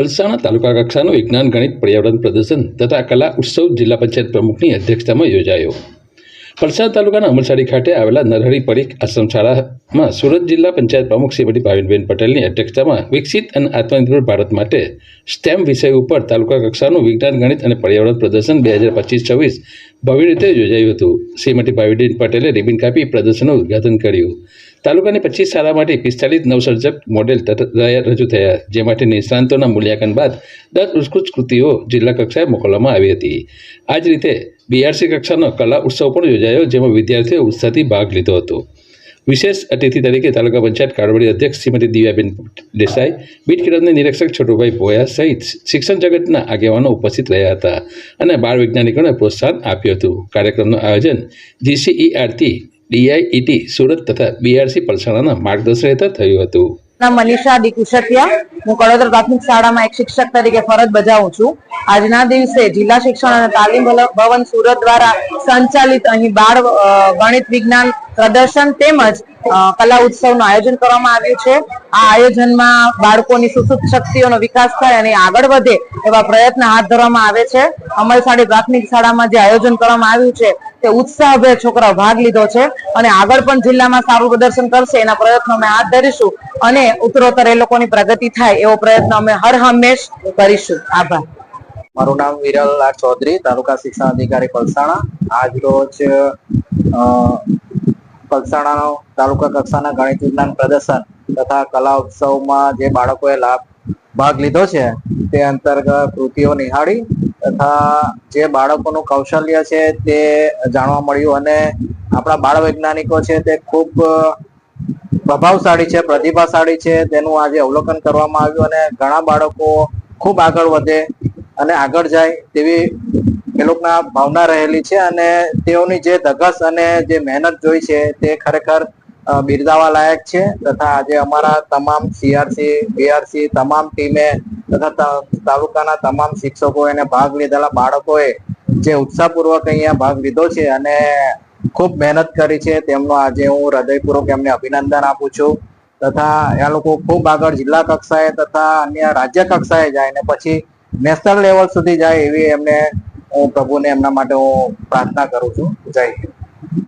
પલસાણા તાલુકા કક્ષાનું વિજ્ઞાન ગણિત પર્યાવરણ પ્રદર્શન તથા કલા ઉત્સવ જિલ્લા પંચાયત પ્રમુખની અધ્યક્ષતામાં યોજાયો. પલસાણા તાલુકાના અમલસાડી ખાતે આવેલા નરહરી પરીખ આશ્રમ શાળામાં સુરત જિલ્લા પંચાયત પ્રમુખ શ્રીમતી ભાવિનબેન પટેલની અધ્યક્ષતામાં વિકસિત અને આત્મનિર્ભર ભારત માટે સ્ટેમ વિષય ઉપર તાલુકા કક્ષાનું વિજ્ઞાન ગણિત અને પર્યાવરણ પ્રદર્શન બે હજાર પચીસ છવ્વીસ ભવ્ય રીતે યોજાયું હતું. શ્રીમતી ભાવિનબેન પટેલે રિબિન કાપી પ્રદર્શનનું ઉદ્ઘાટન કર્યું. તાલુકાની પચીસ શાળા માટે પિસ્તાલીસ નવસર્જક મોડેલ રજૂ થયા, જે માટે નિષ્ણાંતોના મૂલ્યાંકન બાદ દસ ઉત્કૃષ્ટ કૃતિઓ જિલ્લા કક્ષાએ મોકલવામાં આવી હતી. આ જ રીતે બીઆરસી કક્ષાનો કલા ઉત્સવ પણ યોજાયો, જેમાં વિદ્યાર્થીઓએ ઉત્સાહથી ભાગ લીધો હતો. વિશેષ અતિથિ તરીકે તાલુકા પંચાયત કાળવડી અધ્યક્ષ શ્રીમતી દિવ્યાબેન દેસાઈ, બીટ કિરણની નિરીક્ષક છોટુભાઈ ભોયા સહિત શિક્ષણ જગતના આગેવાનો ઉપસ્થિત રહ્યા હતા અને બાળ વૈજ્ઞાનિકોને પ્રોત્સાહન આપ્યું હતું. કાર્યક્રમનું આયોજન જીસીઈઆરટી ડીઆઈઈટી સુરત તથા બીઆરસી પલસાણાના માર્ગદર્શન હેઠળ થયું હતું. મનીષા ડી હું કડોદર પ્રાથમિક શાળામાં એક શિક્ષક તરીકે ફરજ બજાવું છું. આજના દિવસે જિલ્લા શિક્ષણ અને તાલીમ ભવન સુરત દ્વારા સંચાલિત અહીં બાળ ગણિત વિજ્ઞાન પ્રદર્શન તેમજ કલા ઉત્સવનું આયોજન કરવામાં આવ્યું છે. આ આયોજનમાં બાળકોની સુસુપ્ત શક્તિઓનો વિકાસ થાય અને આગળ વધે એવા પ્રયત્ન હાથ ધરવામાં આવે છે. અમલસાડી પ્રાથમિક શાળામાં જે આયોજન કરવામાં આવ્યું છે તે ઉત્સાહભેર છોકરાઓ ભાગ લીધો છે અને આગળ પણ જિલ્લામાં સારું પ્રદર્શન કરશે એના પ્રયત્નો અમે હાથ ધરીશું અને ઉત્તરોત્તર એ લોકોની પ્રગતિ થાય એવો પ્રયત્ન અમે હર હંમેશ કરીશું. આભાર. મારું નામ વિરલ ચૌધરી તાલુકા શિક્ષણ અધિકારી પલસાણા. આજ રોજ અ, પલસાણાનો તાલુકા કક્ષાના ગણિત વિજ્ઞાન પ્રદર્શન તથા કલા ઉત્સવમાં જે બાળકોએ લાભ ભાગ લીધો છે તે અંતર્ગત કૃતિઓ નિહાળી તથા જે બાળકોનું કૌશલ્ય છે તે જાણવા મળ્યું અને આપણા બાળ વૈજ્ઞાનિકો છે તે ખૂબ પ્રભાવશાળી છે, પ્રતિભાશાળી છે, તેનું આજે અવલોકન કરવામાં આવ્યું અને ઘણા બાળકો ખૂબ આગળ વધે અને આગળ જાય તેવી એ લોકોના ભાવના રહેલી છે અને તેઓની જે ધગસ અને જે મહેનત જોઈ છે તે ખરેખર બિરદાવા લાયક છે તથા આજે અમારા તમામ સીઆરસી બીઆરસી તમામ ટીમે તથા તાલુકાના તમામ શિક્ષકો એને ભાગ લીધેલા બાળકોએ જે ઉત્સાહપૂર્વક અહીંયા ભાગ લીધો છે અને ખૂબ મહેનત કરી છે. તેમનો આજે હું હૃદયપૂર્વક એમને અભિનંદન આપું છું. તથા એ લોકો ખૂબ આગળ જિલ્લા કક્ષાએ તથા અન્ય રાજ્ય કક્ષાએ જાય ને પછી નેશનલ લેવલ સુધી જાય એવી એમને હું પ્રભુને એમના માટે હું પ્રાર્થના કરું છું. જય હિન્દ.